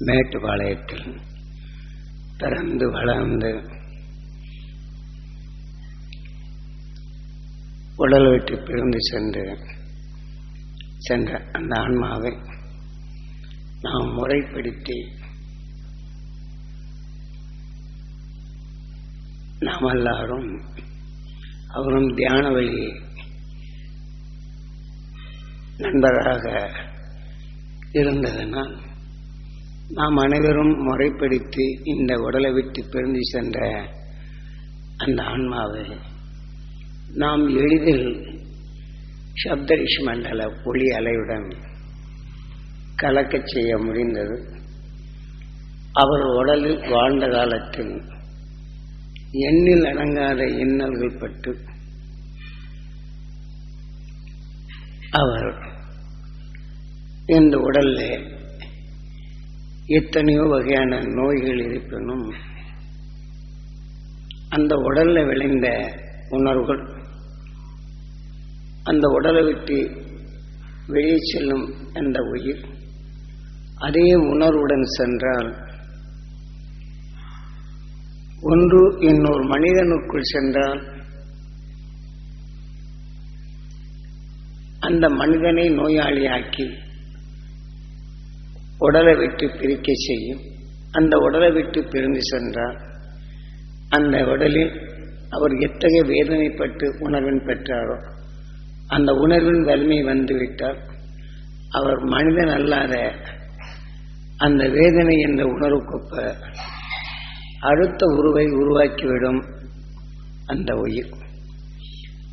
மேட்டுப்பாளையத்தில் பிறந்து வளர்ந்து உடல் விட்டு பிரிந்து சென்று சென்ற அந்த ஆன்மாவை நாம் முறைப்படுத்தி நாம் எல்லாரும் அவரும் தியான வழி நண்பராக இருந்ததனால் நாம் அனைவரும் முறைப்படுத்தி இந்த உடலை விட்டு பிரிந்து சென்ற அந்த ஆன்மாவை நாம் எளிதில் சப்தரிஷ் மண்டல ஒளி அலையுடன் கலக்கச் செய்ய முடிந்தது. அவர் உடலில் வாழ்ந்த காலத்தில் எண்ணில் அடங்காத இன்னல்கள் பட்டு அவர் இந்த உடலில் எத்தனையோ வகையான நோய்கள் இருப்பினும் அந்த உடல்ல விளைந்த உணர்வுகள் அந்த உடலை விட்டு வெளியே செல்லும் அந்த உயிர் அதே உணர்வுடன் சென்றால் ஒன்று இன்னொரு மனிதனுக்குள் சென்றால் அந்த மனிதனை நோயாளியாக்கி உடலை விட்டு பிரிக்க செய்யும். அந்த உடலை விட்டு பிரிந்து சென்றால் அந்த உடலில் அவர் எத்தகைய வேதனைப்பட்டு உணர்வின் பெற்றாரோ அந்த உணர்வின் வலிமை வந்துவிட்டால் அவர் மனிதன் அல்லாத அந்த வேதனை என்ற உணர்வுக்கொப்ப அடுத்த உருவை உருவாக்கிவிடும் அந்த உயிர்.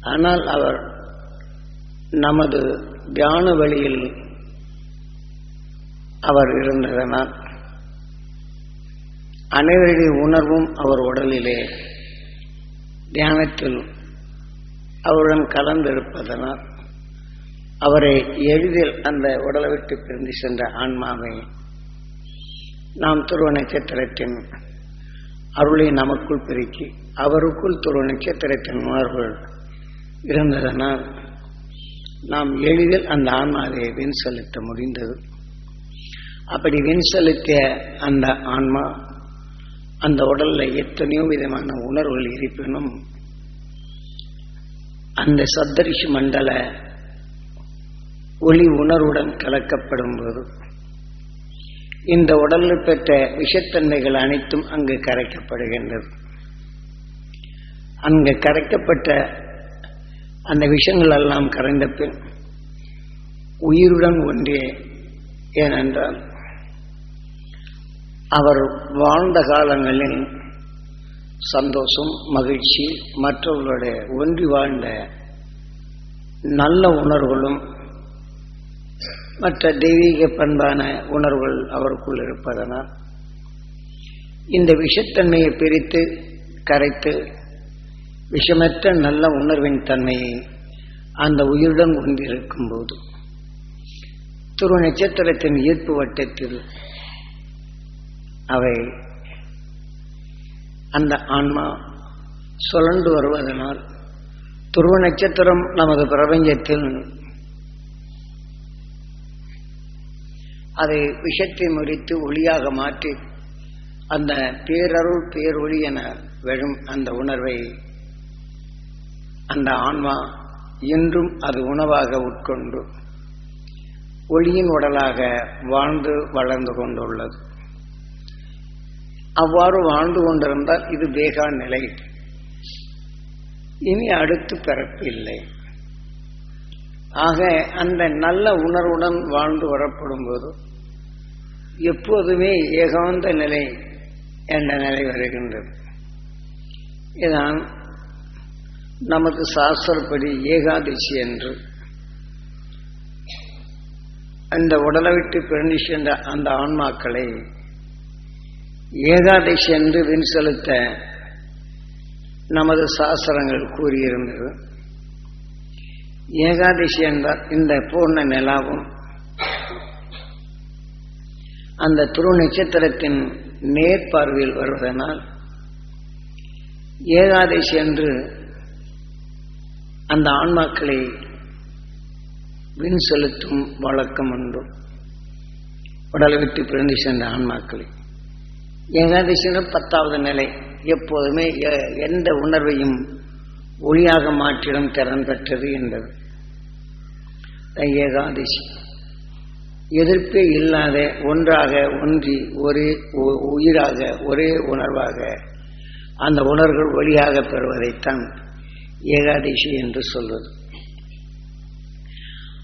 ஆனால் அவர் நமது தியான வழியில் அவர் இருந்ததனால். அனைவருடைய உணர்வும் அவர் உடலிலே. தியானத்தில் அவருடன் கலந்திருப்பதனால் அவரை எளிதில் அந்த உடலை விட்டு பிரிந்து சென்ற ஆன்மாவை நாம் துருவ நட்சத்திரத்தின் அருளை நமக்குள் பெருக்கி அவருக்குள் துருவ நட்சத்திரத்தின் உணர்வுகள் இருந்ததனால் நாம் எளிதில் அந்த ஆன்மாவை வீண் செலுத்த முடிந்தது. அப்படி விண்சலுக்க செலுத்திய அந்த ஆன்மா அந்த உடல்ல எத்தனையோ விதமான உணர்வுகள் இருப்பினும் அந்த சப்தரிஷி மண்டல ஒளி உணர்வுடன் கலக்கப்படும் போது இந்த உடலில் பெற்ற விஷத்தன்மைகள் அனைத்தும் அங்கு கரைக்கப்படுகின்றது. அங்கு கரைக்கப்பட்ட அந்த விஷங்கள் எல்லாம் கரைந்த பின் உயிருடன் ஒன்றே ஏனென்றால் அவர் வாழ்ந்த காலங்களில் சந்தோஷம் மகிழ்ச்சி மற்றவர்களுடைய ஒன்றி வாழ்ந்த நல்ல உணர்வுகளும் மற்ற தெய்வீக பண்பான உணர்வுகள் அவருக்குள் இருப்பதனால் இந்த விஷத்தன்மையை பிரித்து கரைத்து விஷமற்ற நல்ல உணர்வின் தன்மையை அந்த உயிருடன் கொண்டிருக்கும் போது துரு நட்சத்திரத்தின் ஈர்ப்பு வட்டத்தில் அவை அந்த ஆன்மா சுழண்டு வருவதனால் துருவ நட்சத்திரம் நமது பிரபஞ்சத்தில் அதை விஷத்தை முறித்து ஒளியாக மாற்றி அந்த பேரருள் பேரொளி என வெழும் அந்த உணர்வை அந்த ஆன்மா என்றும் அது உணவாக உட்கொண்டு ஒளியின் உடலாக வாழ்ந்து வளர்ந்து கொண்டுள்ளது. அவ்வாறு வாழ்ந்து கொண்டிருந்தால் இது வேகா நிலை. இனி அடுத்து பிறப்பு இல்லை. ஆக அந்த நல்ல உணர்வுடன் வாழ்ந்து வரப்படும் போது எப்போதுமே ஏகாந்த நிலை என்ற நிலை வருகின்றது. இதான் நமக்கு சாஸ்திரப்படி ஏகாதிசி என்று. அந்த உடலை விட்டு பிறந்து சென்ற அந்த ஆன்மாக்களை ஏகாதசி என்று வின் செலுத்த நமது சாஸ்திரங்கள் கூறியிருந்தது. ஏகாதசி என்றால் இந்த பூர்ண நிலாவும் அந்த துரு நட்சத்திரத்தின் நேர்பார்வையில் வருவதனால் ஏகாதசி என்று அந்த ஆன்மாக்களை வின் செலுத்தும் வழக்கம் உண்டு. உடலை விட்டு பிறந்து சென்ற ஆன்மாக்களை. ஏகாதசின்னு பத்தாவது நிலை. எப்போதுமே எ- எந்த உணர்வையும் ஒளியாக மாற்றிடும் திறன் பெற்றது என்பது. ஏகாதசி. எதிர்ப்பே இல்லாத ஒன்றாக ஒன்றி ஒரே உ- உயிராக ஒரே உணர்வாக அந்த உணர்வுகள் வழியாக பெறுவதைத்தான் ஏகாதசி என்று சொல்வது.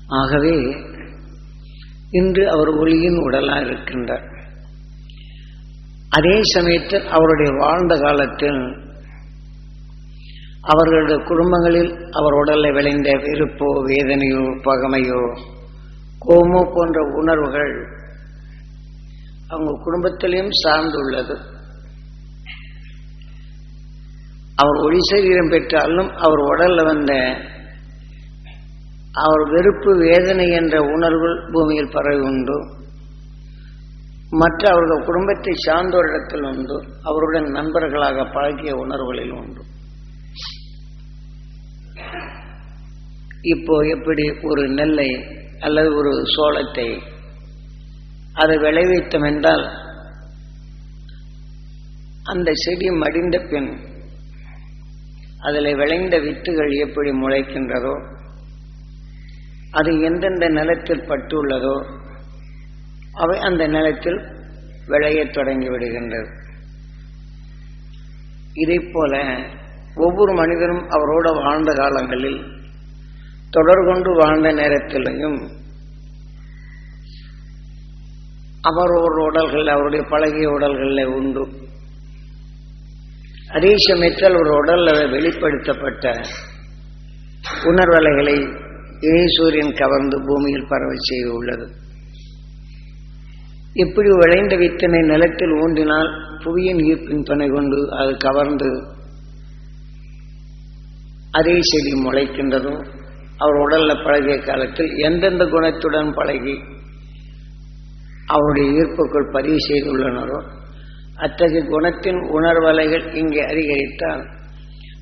ஆகவே இன்று அவர் ஒளியின் உடலாக இருக்கின்றார். அதே சமயத்தில் அவருடைய வாழ்ந்த காலத்தில் அவர்களுடைய குடும்பங்களில் அவர் உடலில் விளைந்த வெறுப்போ வேதனையோ பகமையோ கோமோ போன்ற உணர்வுகள் அவங்க குடும்பத்திலையும் சார்ந்துள்ளது. அவர் ஒளி சரீரம் பெற்றாலும் அவர் உடலில் வந்த அவர் வெறுப்பு வேதனை என்ற உணர்வுகள் பூமியில் பரவி உண்டு. மற்ற அவர்கள் குடும்பத்தை சார்ந்தோரிடத்தில் உண்டு அவருடன் நண்பர்களாக பழகிய உணர்வுகளில் உண்டு. இப்போ எப்படி ஒரு நெல்லை அல்லது ஒரு சோளத்தை அதை விளைவித்தோம் என்றால் அந்த செடி மடிந்த பின் அதில் விளைந்த வித்துகள் எப்படி முளைக்கின்றதோ அது எந்தெந்த நிலத்தில் பட்டுள்ளதோ அவை அந்த நிலத்தில் விளையத் தொடங்கி விடுகின்றது. இதைப் போல ஒவ்வொரு மனிதனும் அவரோட வாழ்ந்த காலங்களில் தொடர் கொண்டு வாழ்ந்த நேரத்திலையும் அவர் ஒரு உடல்கள் அவருடைய பழகிய உடல்களில் உண்டு. அதே சமயத்தில் ஒரு உடல்ல வெளிப்படுத்தப்பட்ட உணர்வலைகளை சூரியன் கவர்ந்து பூமியில் பரவ செய்து உள்ளது இப்படி விளைந்த வித்தனை நிலத்தில் ஊன்றினால் புவியின் ஈர்ப்பின் துணை கொண்டு அது கவர்ந்து அதே செடி முளைக்கின்றதோ அவர் உடல்ல பழகிய காலத்தில் எந்தெந்த குணத்துடன் பழகி அவருடைய ஈர்ப்புக்குள் பதிவு செய்துள்ளனரோ அத்தகைய குணத்தின் உணர்வலைகள் இங்கே அதிகரித்தால்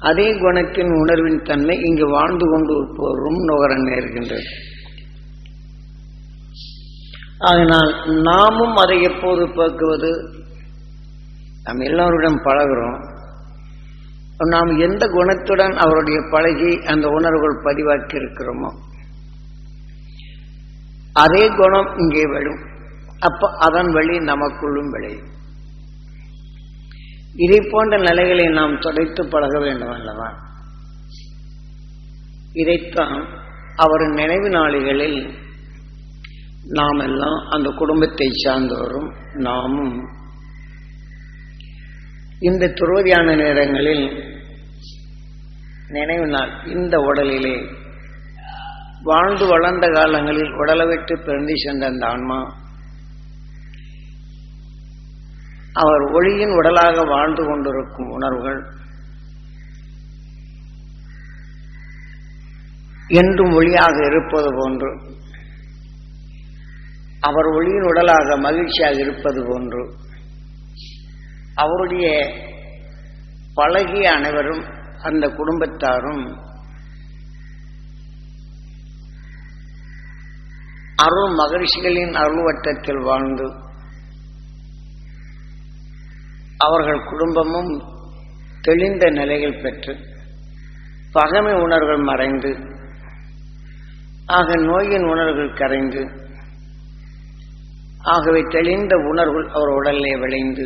அதே குணத்தின் உணர்வின் தன்மை இங்கு வாழ்ந்து கொண்டு போரும் நுகர நேர்கின்றது. அதனால் நாமும் அதை எப்போது போக்குவது நாம் எல்லோருடன் பழகிறோம். நாம் எந்த குணத்துடன் அவருடைய பழகி அந்த உணர்வுகள் பதிவாக்கி இருக்கிறோமோ அதே குணம் இங்கே விழும் அப்ப அதன் வழி நமக்குள்ளும் விளையும். இதை போன்ற நிலைகளை நாம் தொடைத்து பழக வேண்டும் அல்லவா? இதைத்தான் அவர் நினைவு நாளிகளில் நாம் எல்லாம் அந்த குடும்பத்தை சார்ந்தவரும் நாமும். இந்த துரோதியான நேரங்களில் நினைவு நாள் இந்த உடலிலே. வாழ்ந்து வளர்ந்த காலங்களில் உடலை விட்டு பிறந்து சென்ற அந்த ஆன்மா அவர் ஒளியின் உடலாக வாழ்ந்து கொண்டிருக்கும் உணர்வுகள் என்றும் ஒளியாக இருப்பது போன்று அவர் ஒளியின் உடலாக மகிழ்ச்சியாக இருப்பது போன்று. அவருடைய பழகிய அனைவரும் அந்த குடும்பத்தாரும் அருள் மகரிஷிகளின் அருள்வட்டத்தில் வாழ்ந்து அவர்கள் குடும்பமும் தெளிந்த நிலைகள் பெற்று பகமை உணர்வுகள் மறைந்து ஆக நோயின் உணர்வுகள் கரைந்து ஆகவே தெளிந்த உணர்வு அவர் உடலே விளைந்து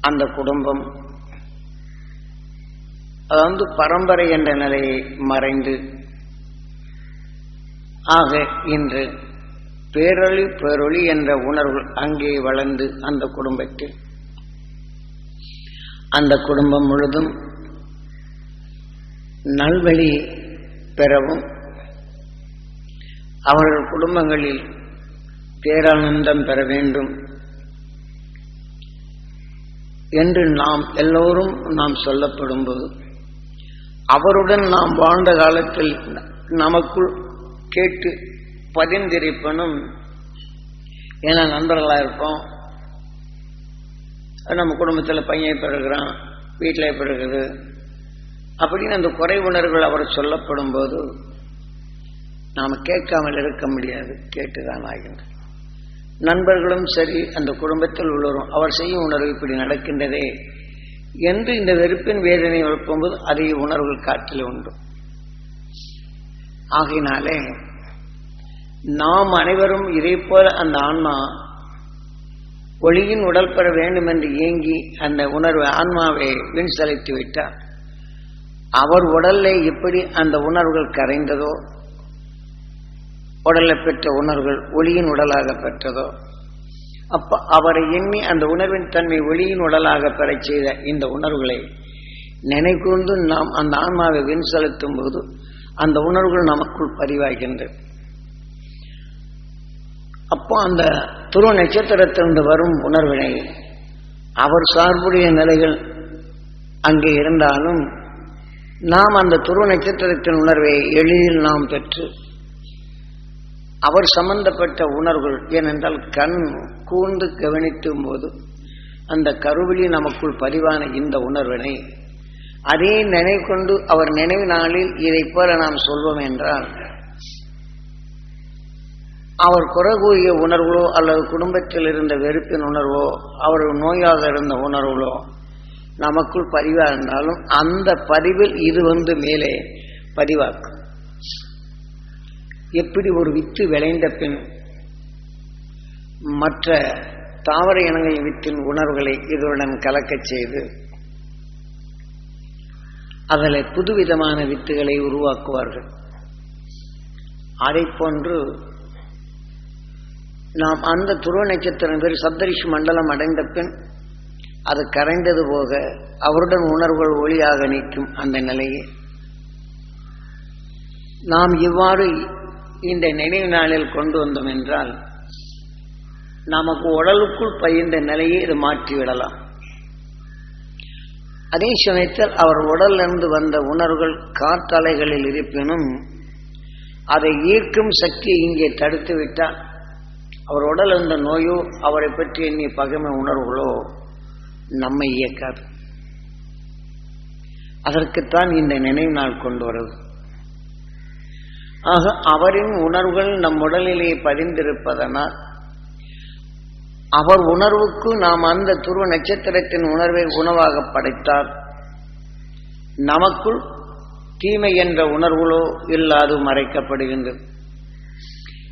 அந்த குடும்பம் அதாவது பரம்பரை என்ற நிலையை மறைந்து ஆக இன்று பேரொளி பேரொளி என்ற உணர்வு அங்கே வளர்ந்து அந்த குடும்பத்தில். அந்த குடும்பம் முழுதும் நல்வழி பெறவும் அவர்கள் குடும்பங்களில் பேரானந்தம் பெற வேண்டும் என்று நாம் எல்லோரும் நாம் சொல்லப்படும்போது அவருடன் நாம் வாழ்ந்த காலத்தில் நமக்குள் கேட்டு பதிந்திருப்பனும் ஏன்னா நண்பர்களாக இருப்போம் நம்ம குடும்பத்தில் பையன் பிறகுறான் வீட்டில் பிறகுது அப்படின்னு அந்த குறை உணர்வுகள் அவர் சொல்லப்படும் போது நாம் கேட்காமல் இருக்க முடியாது கேட்டுதான் ஆகின்றது. நண்பர்களும் சரி அந்த குடும்பத்தில் உள்ளவரும் அவர் செய்யும் உணர்வு இப்படி நடக்கின்றதே என்று இந்த வெறுப்பின் வேதனை எழுப்பும்போது அதே உணர்வுகள் காற்றில் உண்டு. ஆகையினாலே நாம் அனைவரும் இதே போல அந்த ஆன்மா ஒளியின் உடல் பெற வேண்டும் என்று ஏங்கி அந்த உணர்வு ஆன்மாவை வின் செலுத்தி விட்டார். அவர் உடல்ல எப்படி அந்த உணர்வுகள் கரைந்ததோ உடலை பெற்ற உணர்வுகள் ஒளியின் உடலாக பெற்றதோ அப்ப அவரை எண்ணி அந்த உணர்வின் தன்மை ஒளியின் உடலாக பெறச் செய்த இந்த உணர்வுகளை நினைக்கூர்ந்து நாம் அந்த ஆன்மாவை வின் செலுத்தும் போது அந்த உணர்வுகள் நமக்குள் பதிவாகின்றது அப்போ அந்த துருவ நட்சத்திரத்திலிருந்து வரும் உணர்வினை அவர் சார்புடைய நிலைகள் அங்கே இருந்தாலும் நாம் அந்த துருவ நட்சத்திரத்தின் உணர்வை எளிதில் நாம் பெற்று அவர் சம்பந்தப்பட்ட உணர்வுகள் ஏனென்றால் கண் கூர்ந்து கவனித்தும் போது அந்த கருவிலி நமக்குள் பதிவான இந்த உணர்வினை. அதே நினைவு கொண்டு அவர் நினைவு நாளில் இதை போல நாம் சொல்வோம் என்றால் அவர் குறை கூறிய உணர்வுகளோ அல்லது குடும்பத்தில் இருந்த வெறுப்பின் உணர்வோ அவர் நோயாக இருந்த உணர்வுகளோ நமக்குள் பதிவாக இருந்தாலும் அந்த பதிவில் இது வந்து மேலே பதிவாக்கும். எப்படி ஒரு வித்து விளைந்த பின் மற்ற தாவர இனங்களின் வித்தின் உணர்வுகளை இதனுடன் கலக்கச் செய்து அதில் புதுவிதமான வித்துகளை உருவாக்குவார்கள். அதை போன்று நாம் அந்த துருவ நட்சத்திரம் பேர் சப்தரிஷி மண்டலம் அடைந்த பின் அது கரைந்தது போக அவருடன் உணர்வுகள் ஒளியாக நிற்கும் அந்த நிலையை. நாம் இவ்வாறு இந்த நினைவு நாளில் கொண்டு வந்தோம் என்றால் நமக்கு உடலுக்குள் பயின்ற நிலையை இது மாற்றிவிடலாம். அதே சமயத்தில் அவர் உடலிருந்து வந்த உணர்வுகள் காற்றலைகளில் இருப்பினும் அதை ஈர்க்கும் சக்தியை இங்கே தடுத்து விட்டால் அவர் உடல் இருந்த நோயோ அவரை பற்றி எண்ணிய பகைமை உணர்வுகளோ நம்மை இயக்காது. அதற்குத்தான் இந்த நினைவு நாள் கொண்டு வருவது. ஆக அவரின் உணர்வுகள் நம் உடலிலே பதிந்திருப்பதனால் அவர் உணர்வுக்கு நாம் அந்த துருவ நட்சத்திரத்தின் உணர்வை உணவாக படைத்தால் நமக்குள் தீமை என்ற உணர்வுகளோ இல்லாது மறைக்கப்படுகின்றது.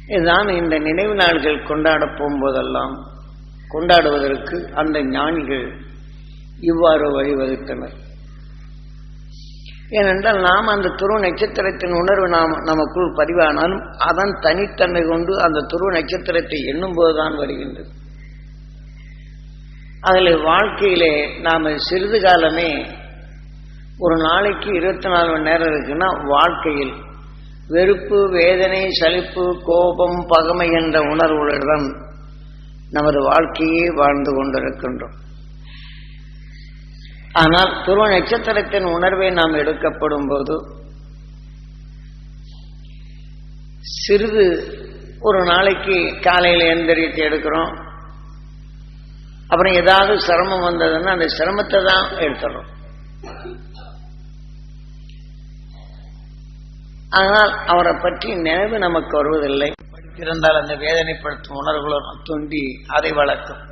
இதுதான் இந்த நினைவு நாள்கள் கொண்டாடப் போகும்போதெல்லாம் கொண்டாடுவதற்கு அந்த ஞானிகள் இவ்வாறு வழிவகுத்தனர். ஏனென்றால் நாம் அந்த துருவ நட்சத்திரத்தின் உணர்வு நாம் நமக்குள் பதிவானாலும் அதன் தனித்தன்மை கொண்டு அந்த துருவ நட்சத்திரத்தை எண்ணும் போதுதான் வருகின்றது. அதில் வாழ்க்கையிலே நாம் சிறிது காலமே ஒரு நாளைக்கு இருபத்தி நாலு மணி நேரம் இருக்குன்னா வாழ்க்கையில் வெறுப்பு வேதனை சலிப்பு கோபம் பகமை என்ற உணர்வுகளுடன் நமது வாழ்க்கையே வாழ்ந்து கொண்டிருக்கின்றோம். ஆனால் துருவ நட்சத்திரத்தின் உணர்வை நாம் எடுக்கப்படும் போது சிறிது ஒரு நாளைக்கு காலையில் எந்திரித்து எடுக்கிறோம். அப்புறம் ஏதாவது சிரமம் வந்ததுன்னா அந்த சிரமத்தை தான் எடுத்துடுறோம் ஆனால் அவரை பற்றி நினைவு நமக்கு வருவதில்லை. படித்திருந்தால் அந்த வேதனைப்படுத்தும் உணர்வுகளும் தூண்டி அதை வளர்க்கும்.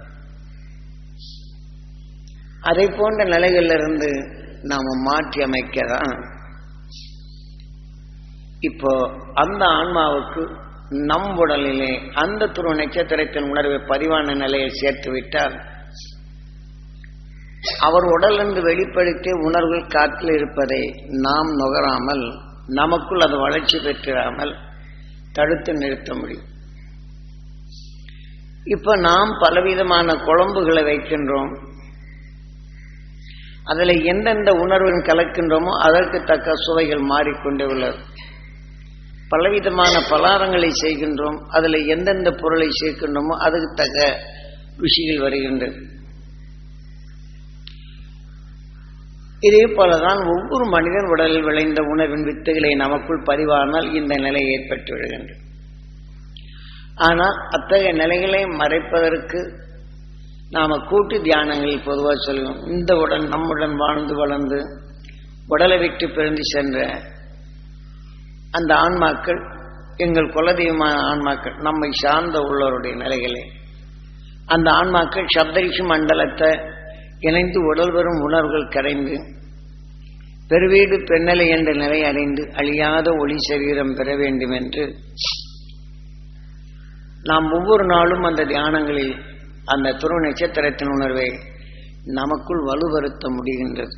அதை போன்ற நிலைகளிலிருந்து நாம் மாற்றி அமைக்க தான் இப்போ அந்த ஆன்மாவுக்கு நம் உடலிலே அந்த துருவ நட்சத்திரத்தின் உணர்வை பதிவான நிலையை சேர்த்து விட்டால் அவர் உடலிருந்து வெளிப்படுத்திய உணர்வுகள் காற்றில் இருப்பதை நாம் நுகராமல் நமக்குள் அது வளர்ச்சி பெற்றிடாமல் தடுத்து நிறுத்த முடியும். இப்ப நாம் பலவிதமான குழம்புகளை வைக்கின்றோம். அதில் எந்தெந்த உணர்வுகள் கலக்கின்றோமோ அதற்கு தக்க சுவைகள் மாறிக்கொண்டே உள்ளது. பலவிதமான பலாரங்களை செய்கின்றோம் அதில் எந்தெந்த பொருளை சேர்க்கின்றோமோ அதுக்கு தக்க ருசிகள் வருகின்றது. இதே போலதான் ஒவ்வொரு மனிதன் உடலில் விளைந்த உணவின் வித்துகளை நமக்குள் பதிவானால் இந்த நிலை ஏற்பட்டு விடுகின்றது. ஆனால் அத்தகைய நிலைகளை மறைப்பதற்கு நாம கூட்டு தியானங்களில் பொதுவாக சொல்லுவோம். இந்த உடன் நம்முடன் வாழ்ந்து வளர்ந்து உடலை விட்டு பிறந்து சென்ற அந்த ஆன்மாக்கள் எங்கள் குலதெய்வமான ஆன்மாக்கள் நம்மை சார்ந்த உள்ளவருடைய நிலைகளை. அந்த ஆன்மாக்கள் சப்தரிஷி மண்டலத்தை இணைந்து உடல் வரும் உணர்வுகள் கரைந்து பெருவீடு பெண்ணலை என்ற நிலை அடைந்து அழியாத ஒளி சரீரம் பெற வேண்டும் என்று நாம் ஒவ்வொரு நாளும் அந்த தியானங்களில் அந்த துருவ நட்சத்திரத்தின் உணர்வை நமக்குள் வலுவருத்த முடிகின்றது.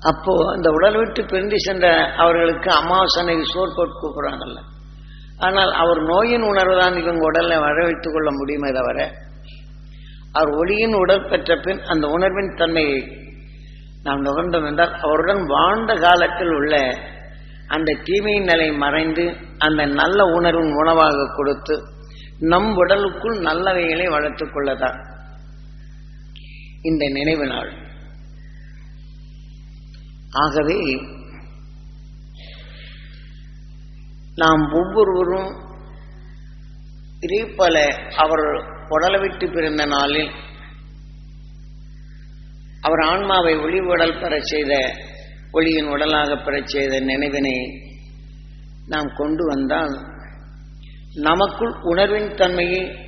அப்போ அந்த உடல் விட்டு பிரிந்து சென்ற அவர்களுக்கு அமாவாசனை சோர் போட்டு கூப்பிடுறாங்கல்ல. ஆனால் அவர் நோயின் உணர்வு தான் இவங்க உடலை வரவைத்துக் கொள்ள முடியுமே தவிர அவர் ஒளியின் உடல் பெற்ற பின் அந்த உணர்வின் தன்மையை நாம் நுகர்ந்தோம் என்றால் அவருடன் வாழ்ந்த காலத்தில் உள்ள அந்த தீமையின் நிலை மறைந்து அந்த நல்ல உணர்வின் உணவாக கொடுத்து நம் உடலுக்குள் நல்லவைகளை வளர்த்துக் கொள்ளதான் இந்த நினைவு நாள். ஆகவே நாம் ஒவ்வொருவரும் இதேபோல அவர் உடலை விட்டு பிறந்த நாளில் அவர் ஆன்மாவை ஒளி உடல் பெறச் செய்த ஒளியின் உடலாக பெறச் செய்த நினைவினை நாம் கொண்டு வந்தால் நமக்குள் உணர்வின் தன்மையை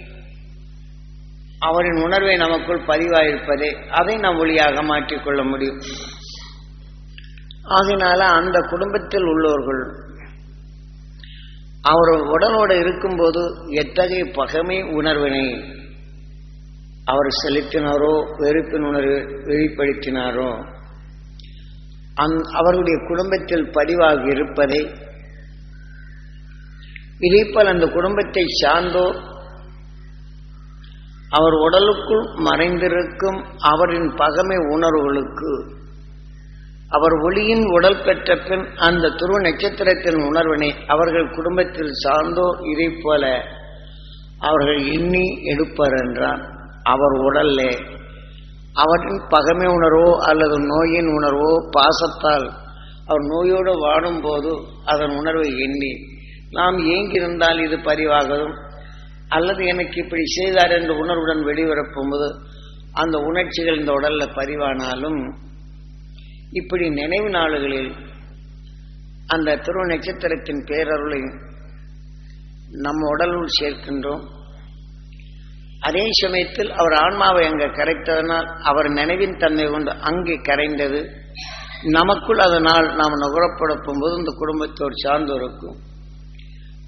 அவரின் உணர்வை நமக்குள் பதிவாயிருப்பதே அதை நாம் ஒளியாக மாற்றிக்கொள்ள முடியும். அதனால அந்த குடும்பத்தில் உள்ளவர்கள் அவர் உடலோடு இருக்கும்போது எத்தகைய பகமை உணர்வினை அவர் செலுத்தினாரோ வெறுப்பின் உணர்வு வெளிப்படுத்தினாரோ அந் அவருடைய குடும்பத்தில் பதிவாகி இருப்பதை இதேபோல் அந்த குடும்பத்தை சார்ந்தோ அவர் உடலுக்குள் மறைந்திருக்கும் அவரின் பகமை உணர்வுகளுக்கு அவர் ஒளியின் உடல் பெற்ற பின் அந்த துருவ நட்சத்திரத்தின் உணர்வினை அவர்கள் குடும்பத்தில் சார்ந்தோ இதை போல அவர்கள் எண்ணி எடுப்பார் என்றான். அவர் உடல்ல அவரின் பகமை உணர்வோ அல்லது நோயின் உணர்வோ பாசத்தால் அவர் நோயோடு வாடும்போது அதன் உணர்வை எண்ணி நாம் ஏங்கியிருந்தால் இது பதிவாகும் அல்லது எனக்கு இப்படி செய்தார் என்ற உணர்வுடன் வெளிவரப்போகும்போது அந்த உணர்ச்சிகள் இந்த உடல்ல பதிவானாலும் இப்படி நினைவு நாளுகளில் அந்த திரு நட்சத்திரத்தின் பேரருளை நம்ம உடலுள் சேர்க்கின்றோம். அதே சமயத்தில் அவர் ஆன்மாவை அங்கே கரைத்ததனால் அவர் நினைவின் தன்மை கொண்டு அங்கே கரைந்தது. நமக்குள் அதனால் நாம் நுகரப்படப்போம் போது இந்த குடும்பத்தோர் சார்ந்தோருக்கும்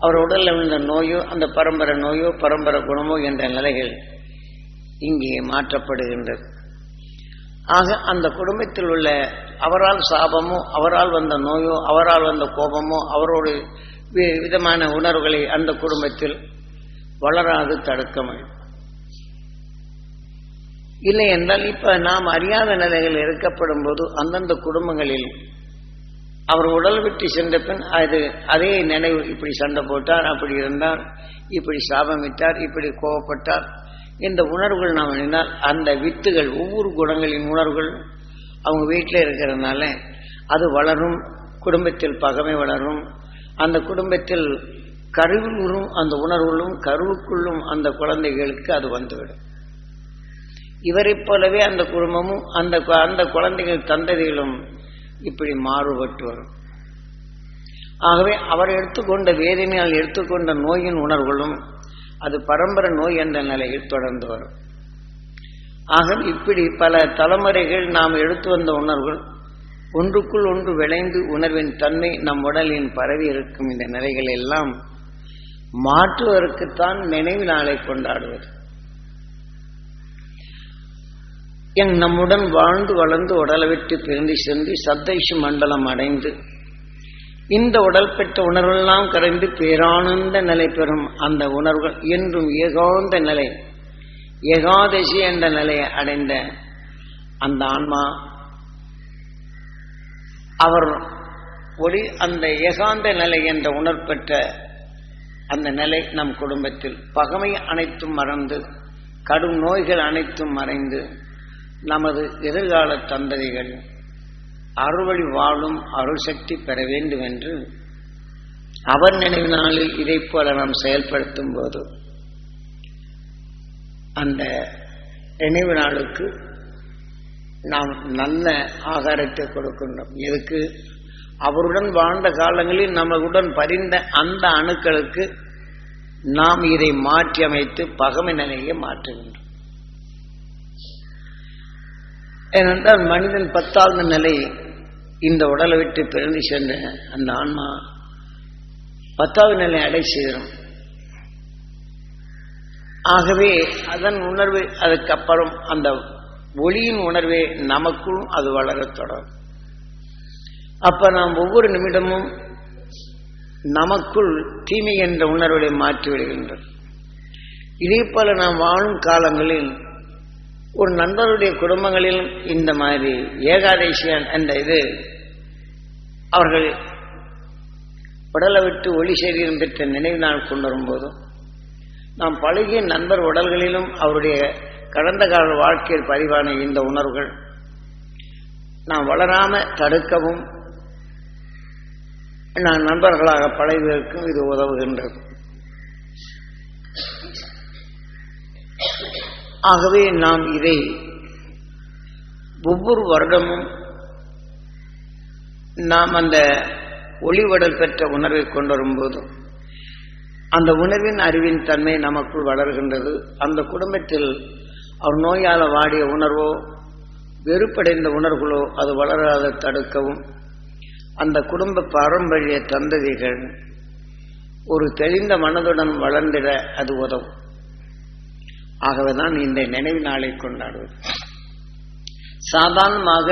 அவர் உடலில் விழுந்த நோயோ அந்த பரம்பரை நோயோ பரம்பரை குணமோ என்ற நிலைகள் இங்கே மாற்றப்படுகின்றது. ஆக அந்த குடும்பத்தில் உள்ள அவரால் சாபமோ அவரால் வந்த நோயோ அவரால் வந்த கோபமோ அவரோடு விதமான உணர்வுகளை அந்த குடும்பத்தில் வளராது தடுக்க முடியும் இல்லை என்றால் இப்ப நாம் அறியாத நிலைகள் இருக்கப்படும் போது அந்தந்த குடும்பங்களில் அவர் உடல் விட்டு சென்ற பின் அது அதே நினைவு இப்படி சண்டை போட்டார் அப்படி இருந்தார் இப்படி சாபமிட்டார் இப்படி கோவப்பட்டார் இந்த உணர்வுகள் நாம் எண்ணினால் அந்த வித்துகள் ஒவ்வொரு குணங்களின் உணர்வுகள் அவங்க வீட்டில் இருக்கிறதுனால அது வளரும் குடும்பத்தில் பகமை வளரும் அந்த குடும்பத்தில் கருவிலும் அந்த உணர்வுகளும் கருவுக்குள்ளும் அந்த குழந்தைகளுக்கு அது வந்துவிடும். இவரைப் போலவே அந்த குடும்பமும் அந்த அந்த குழந்தைகள் தந்ததிகளும் இப்படி மாறுபட்டு வரும். ஆகவே அவர் எடுத்துக்கொண்ட வேதனையால் எடுத்துக்கொண்ட நோயின் உணர்வுகளும் அது பரம்பரை நோய் என்ற நிலையில் தொடர்ந்து வரும். ஆக இப்படி பல தலைமுறைகள் நாம் எடுத்து வந்த உணர்வுகள் ஒன்றுக்குள் ஒன்று விளைந்து உணர்வின் தன்மை நம் உடலின் பரவி இருக்கும் இந்த நிலைகள் எல்லாம் மாற்றுவதற்குத்தான் நினைவு நாளை கொண்டாடுவது. என் நம்முடன் வாழ்ந்து வளர்ந்து உடலை விட்டு பிரிந்து சென்று சத்தைஷு மண்டலம் அடைந்து இந்த உடல் பெற்ற உணர்வெல்லாம் கரைந்து பேரானந்த நிலை பெறும் அந்த உணர்வுகள் என்றும் ஏகாந்த நிலை ஏகாதசி என்ற நிலையை அடைந்த அந்த ஆன்மா. அவர் ஒளி அந்த ஏகாந்த நிலை என்ற உணர்பெற்ற அந்த நிலை நம் குடும்பத்தில் பகமை அனைத்தும் மறந்து கடும் நோய்கள் அனைத்தும் மறைந்து நமது எதிர்கால தந்ததிகள் அறுவழி வாழும் அருள் சக்தி பெற வேண்டும் என்று அவர் நினைவு நாளில் இதை போல நாம் செயல்படுத்தும் போது அந்த நினைவு நாளுக்கு நாம் நல்ல ஆகாரத்தை கொடுக்கின்றோம். இதுக்கு அவருடன் வாழ்ந்த காலங்களில் நம்மளுடன் பரிந்த அந்த அணுக்களுக்கு நாம் இதை மாற்றி அமைத்து பகமை நிலையை மாற்றுகின்றோம். ஏனென்றால் மனிதன் பத்தாவது நிலை இந்த உடலை விட்டு பிறந்து சென்ற அந்த ஆன்மா பத்தாவது நிலை அடை செய்கிறோம். ஆகவே அதன் உணர்வு அதுக்கப்புறம் அந்த ஒளியின் உணர்வே நமக்குள் அது வளரத் தொடரும். அப்ப நாம் ஒவ்வொரு நிமிடமும் நமக்குள் தீமை என்ற உணர்வுகளை மாற்றி விடுகின்றோம். இதே போல நாம் வாழும் காலங்களில் ஒரு நண்பருடைய குடும்பங்களில் இந்த மாதிரி ஏகாதேசியன் என்ற இது அவர்கள் உடலை விட்டு ஒளி சரீரம் பெற்ற நினைவு நாள் கொண்டு வரும்போதும் நாம் பழகிய நண்பர் உடல்களிலும் அவருடைய கடந்த கால வாழ்க்கையில் பதிவான இந்த உணர்வுகள் நாம் வளராம தடுக்கவும் நான் நண்பர்களாக பழகுவதற்கும் இது உதவுகின்றது. ஆகவே நாம் இதை ஒவ்வொரு வருடமும் நாம் அந்த ஒளிவடல் பெற்ற உணர்வை கொண்டு வரும்போதும் அந்த உணர்வின் அறிவின் தன்மை நமக்குள் வளர்கின்றது. அந்த குடும்பத்தில் அவர் நோயால் வாடிய உணர்வோ வெறுப்படைந்த உணர்வுகளோ அது வளராத தடுக்கவும் அந்த குடும்ப பாரம்பரிய தந்ததிகள் ஒரு தெளிந்த மனதுடன் வளர்ந்திட அது உதவும். ஆகவேதான் இந்த நினைவு நாளை கொண்டாடுவது. சாதாரணமாக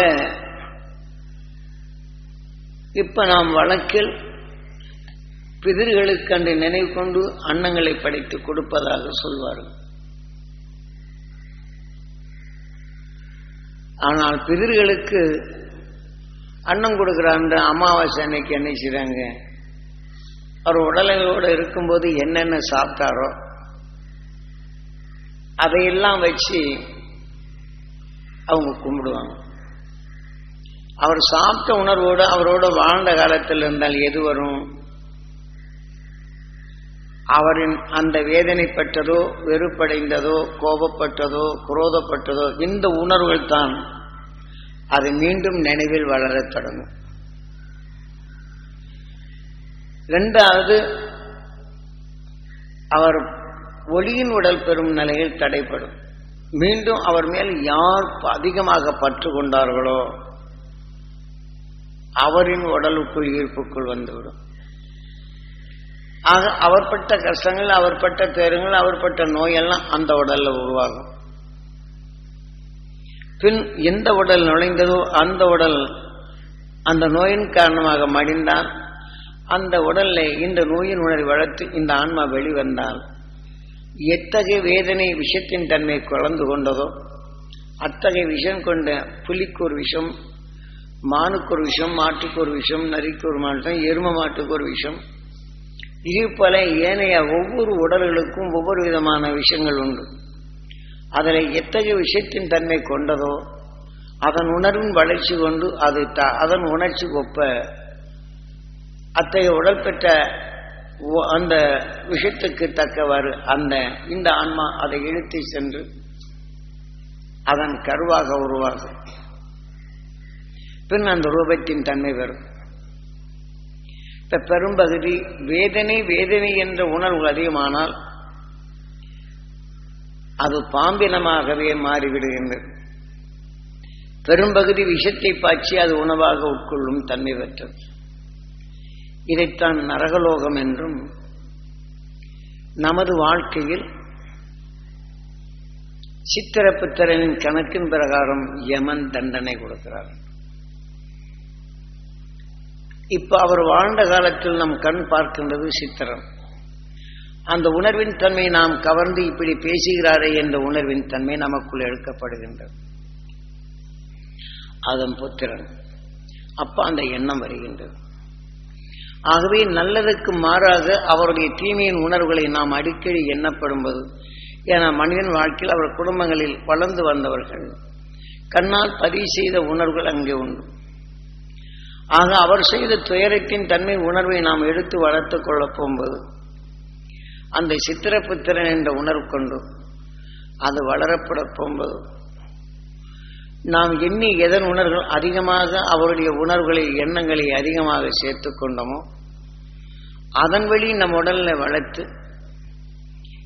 இப்ப நாம் வழக்கில் பிதிர்களுக்கு அன்று நினைவு கொண்டு அன்னங்களை படைத்து கொடுப்பதாக சொல்வார்கள். ஆனால் பிதிர்களுக்கு அன்னம் கொடுக்குற அமாவாசை அன்னைக்கு என்ன செய்றாங்க? அவர் உடலையோடு இருக்கும்போது என்னென்ன சாப்பிட்டாரோ அதையெல்லாம் வச்சு அவங்க கும்பிடுவாங்க. அவர் சாப்பிட்ட உணர்வோடு அவரோட வாழ்ந்த காலத்தில் இருந்தால் எது வரும்? அவரின் அந்த வேதனைப்பட்டதோ வெறுப்படைந்ததோ கோபப்பட்டதோ குரோதப்பட்டதோ இந்த உணர்வுகள் தான் அது மீண்டும் நினைவில் வளரத் தொடங்கும். இரண்டாவது அவர் ஒளியின் உடல் பெறும் நிலையில் தடைப்படும் மீண்டும் அவர் மேல் யார் அதிகமாக பற்று கொண்டார்களோ அவரின் உடலுக்குள் ஈர்ப்புக்குள் வந்துவிடும். ஆக அவர் பட்ட கஷ்டங்கள் அவர் பட்ட தேருங்கள் அவர் பட்ட நோயெல்லாம் அந்த உடல்ல உருவாகும். பின் எந்த உடல் நுழைந்ததோ அந்த உடல் அந்த நோயின் காரணமாக மடிந்தால் அந்த உடலை இந்த நோயின் உணர்வை வளர்த்து இந்த ஆன்மா வெளிவந்தால் எத்தகைய வேதனை விஷத்தின் தன்மை கலந்து கொண்டதோ அத்தகைய விஷம் கொண்ட புலிக்கு ஒரு விஷம் மானுக்கு ஒரு விஷம் மாட்டுக்கு ஒரு விஷம் நரிக்கு ஒரு மாட்டம் எரும மாட்டுக்கு ஒரு விஷம் இது போல ஏனைய ஒவ்வொரு உடல்களுக்கும் ஒவ்வொரு விதமான விஷயங்கள் உண்டு. அதில் எத்தகைய விஷயத்தின் தன்மை கொண்டதோ அதன் உணர்வின் வளர்ச்சி கொண்டு அது த- அதன் உணர்ச்சி ஒப்ப அத்தகைய உடல் பெற்ற அந்த விஷயத்துக்கு தக்கவாறு அந்த இந்த ஆன்மா அதை இழுத்து சென்று அதன் கருவாக உருவாகும். பின் அந்த ரூபத்தின் தன்மை வரும். இப்ப பெரும்பகுதி வேதனை வேதனை என்ற உணர்வு அதிகமானால் அது பாம்பினமாகவே மாறிவிடுகின்றது. பெரும்பகுதி விஷத்தை பாய்ச்சி அது உணவாக உட்கொள்ளும் தன்மை பெற்றது. இதைத்தான் நரகலோகம் என்றும் நமது வாழ்க்கையில் சித்திரப்புத்திரனின் கணக்கின் பிரகாரம் யமன் தண்டனை கொடுக்கிறார். இப்ப அவர் வாழ்ந்த காலத்தில் நம் கண் பார்க்கின்றது சித்திரம். அந்த உணர்வின் தன்மை நாம் கவர்ந்து இப்படி பேசுகிறாரே என்ற உணர்வின் தன்மை நமக்குள் எடுக்கப்படுகின்றது. அதன் புத்திரன். அப்ப அந்த எண்ணம் வருகின்றது. ஆகவே நல்லதுக்கு மாறாக அவருடைய தீமையின் உணர்வுகளை நாம் அடிக்கடி எண்ணப்படும்போது ஏன்னா மனிதன் வாழ்க்கையில் அவர் குடும்பங்களில் வளர்ந்து வந்தவர்கள். கண்ணால் பதிவு செய்த உணர்வுகள் அங்கே உண்டு. ஆக அவர் செய்த துயரத்தின் தன்மை உணர்வை நாம் எடுத்து வளர்த்துக் கொள்ளப் போகும்போது அந்த சித்திரபுத்திரன் என்ற உணர்வு கொண்டு அது வளரப்பட போகும்போது நாம் எண்ணி எதன் உணர்வு அதிகமாக அவருடைய உணர்வுகளை எண்ணங்களை அதிகமாக சேர்த்து கொண்டோமோ அதன் வழி நம் உடலில் வளர்த்து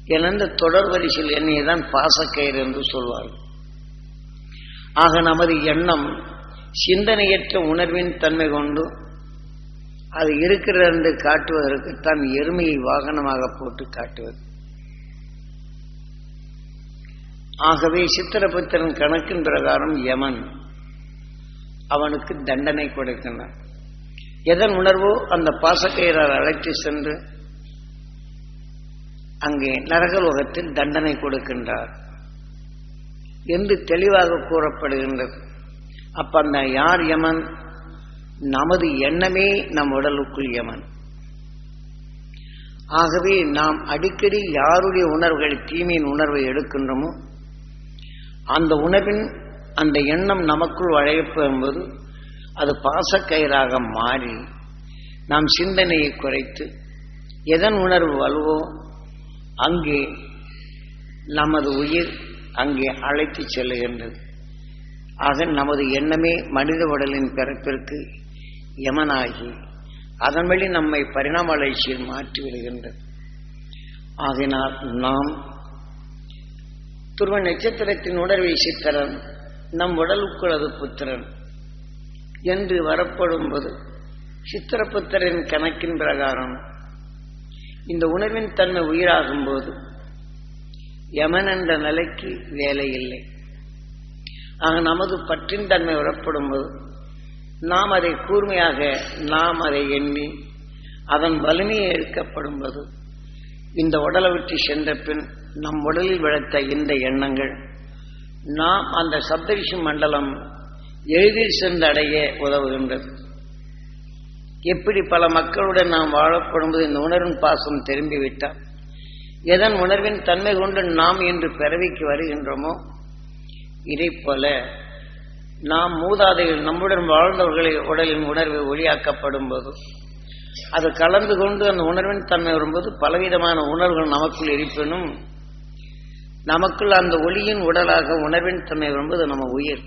எனந்த தொடர் வரிசையில் எண்ணெயை தான் பாசக்கயிறு என்று சொல்வார்கள். ஆக நமது எண்ணம் சிந்தனையற்ற உணர்வின் தன்மை கொண்டு அது இருக்கிறது என்று காட்டுவதற்குத்தான் எருமையை வாகனமாக போட்டு காட்டுவது. ஆகவே சித்திரபுத்திரன் கணக்கின் பிரகாரம் யமன். அவனுக்கு தண்டனை கொடுக்கின்றான் எதன் உணர்வோ அந்த பாசக்கையரால் அழைத்து சென்று அங்கே நரகலோகத்தில் தண்டனை கொடுக்கின்றார் என்று தெளிவாக கூறப்படுகின்றது அப்ப அந்த யார் யமன்? நமது எண்ணமே நம் உடலுக்குள் யமன். ஆகவே நாம் அடிக்கடி யாருடைய உணர்வுகள் தீமையின் உணர்வை எடுக்கின்றோமோ அந்த உணவின் அந்த எண்ணம் நமக்குள் வளையப்பெறும்போது அது பாசக்கயிறாக மாறி நாம் சிந்தனையை குறைத்து எதன் உணர்வு வலுவோ அங்கே நமது உயிர் அங்கே அழைத்து செல்லுகின்றது. ஆக நமது எண்ணமே மனித உடலின் பிறப்பிற்கு யமனாகி அதன் வழி நம்மை பரிணாம வளர்ச்சியில் மாற்றி விடுகின்றது ஆகினால் நாம் துருவ நட்சத்திரத்தின் உணர்வை சித்திரன் நம் உடலுக்குள்ளது புத்திரன் என்று வரப்படும்போது சித்திரபுத்திரன் கணக்கின் பிரகாரம் இந்த உணர்வின் தன்மை உயிராகும் போது யமன் என்ற நிலைக்கு வேலை இல்லை ஆக நமது பற்றின் தன்மை வரப்படும் போது நாம் அதை கூர்மையாக நாம் அதை எண்ணி அதன் வலிமையை எடுக்கப்படும் போது இந்த உடலை விட்டு சென்ற பின் நம் உடலில் விளைத்த இந்த எண்ணங்கள். நாம் அந்த சப்தரிஷி மண்டலம் எளிதில் சென்று அடைய உதவுகின்றது. எப்படி பல மக்களுடன் நாம் வாழப்படும்போது இந்த உணர்வின் பாசம் திரும்பிவிட்டால் எதன் உணர்வின் தன்மை கொண்டு நாம் என்று பிறவிக்கு வருகின்றோமோ இதை போல நாம் மூதாதைகள் நம்முடன் வாழ்ந்தவர்களை உடலின் உணர்வு ஒளியாக்கப்படும் போது அது கலந்து கொண்டு அந்த உணர்வின் தன்மை வரும்போது பலவிதமான உணர்வுகள் நமக்குள் இருப்பினும் நமக்குள் அந்த ஒளியின் உடலாக உணர்வின் தன்மை வரும்போது நம்ம உயிர்.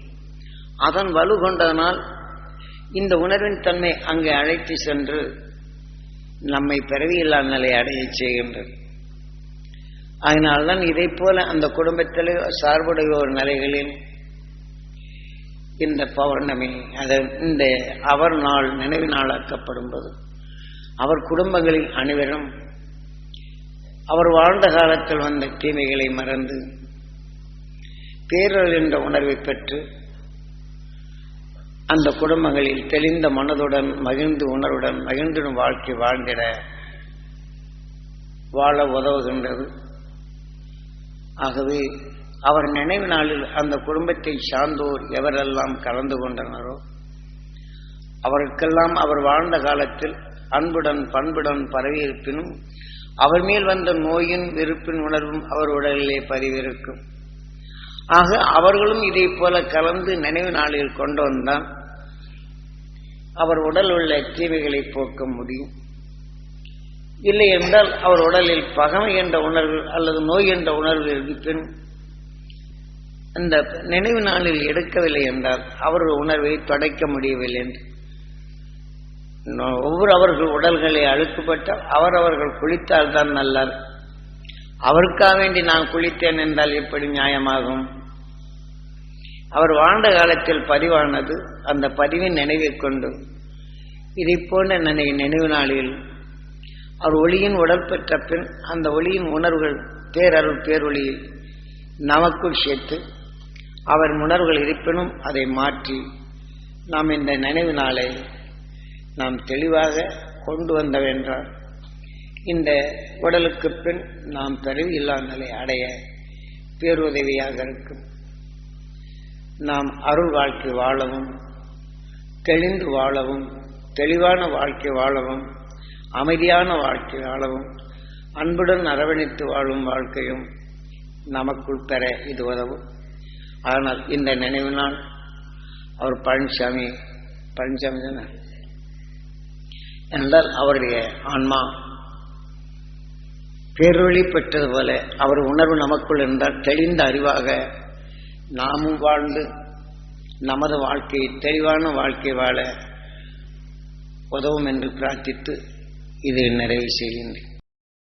அதன் வலு கொண்டதனால் இந்த உணர்வின் தன்மை அங்கே அழைத்து சென்று நம்மை பிறவியில்லா நிலை அடைய செய்கின்றது. அதனால்தான் இதை போல அந்த குடும்பத்தில் சார்புடைய ஒரு நிலைகளில் இந்த பௌர்ணமி அதை இந்த அவர் நாள் நினைவு நாளாக்கப்படும் போது அவர் குடும்பங்களில் அனைவரும் அவர் வாழ்ந்த காலத்தில் வந்த தீமைகளை மறந்து பேரல் என்ற உணர்வை பெற்று அந்த குடும்பங்களில் தெளிந்த மனதுடன் மகிழ்ந்து உணர்வுடன் மகிழ்ந்திடும் வாழ்க்கை வாழ்ந்திட வாழ உதவுகின்றது. ஆகவே அவர் நினைவு நாளில் அந்த குடும்பத்தை சார்ந்தோர் எவரெல்லாம் கலந்து கொண்டனரோ அவருக்கெல்லாம் அவர் வாழ்ந்த காலத்தில் அன்புடன் பண்புடன் பரவியிருப்பினும் அவர் மேல் வந்த நோயின் வெறுப்பின் உணர்வும் அவர் உடலிலே பதிவிருக்கும். ஆக அவர்களும் இதை போல கலந்து நினைவு நாளில் கொண்டு வந்தால் அவர் உடல் உள்ள தீமைகளை போக்க முடியும். இல்லை என்றால் அவர் உடலில் பகமை என்ற உணர்வு அல்லது நோய் என்ற உணர்வு இருப்பின் அந்த நினைவு நாளில் எடுக்கவில்லை என்றால் அவர்கள் உணர்வை தொடைக்க முடியவில்லை என்று. ஒவ்வொரு அவர்கள் உடல்களை அழுக்குப்பட்டால் அவர் அவர்கள் குளித்தால் தான் நல்லார் அவருக்காக வேண்டி நான் குளித்தேன் என்றால் எப்படி நியாயமாகும்? அவர் வாழ்ந்த காலத்தில் பதிவானது அந்த பதிவின் நினைவை கொண்டு. இதை போன்ற நினை நினைவு நாளில் அவர் ஒளியின் உடல் பெற்ற பின் அந்த ஒளியின் உணர்வுகள் பேரருள் பேரொளியில் நமக்குள் சேர்த்து அவர் உணர்வுகள் இருப்பினும் அதை மாற்றி நாம் இந்த நினைவு நாளை நாம் தெளிவாக கொண்டு வந்தவென்றால் இந்த உடலுக்கு பின் நாம் பிறவி இல்லா நிலை அடைய பேருதவியாக இருக்கும். நாம் அருள் வாழ்க்கை வாழவும் தெளிந்து வாழவும் தெளிவான வாழ்க்கை வாழவும் அமைதியான வாழ்க்கை வாழவும் அன்புடன் அரவணைத்து வாழும் வாழ்க்கையும் நமக்குள் பெற இது உதவும். ஆனால் இந்த நினைவு நாள் அவர் பழனிசாமி பழனிசாமி தானே? என்றால் அவருடைய ஆன்மா பேரொழி பெற்றது போல அவர் உணர்வு நமக்குள் இருந்தால் தெளிந்த அறிவாக நாமும் வாழ்ந்து நமது வாழ்க்கையை தெளிவான வாழ்க்கை வாழ உதவும் என்று பிரார்த்தித்து இதை நிறைவு செய்கின்றேன்.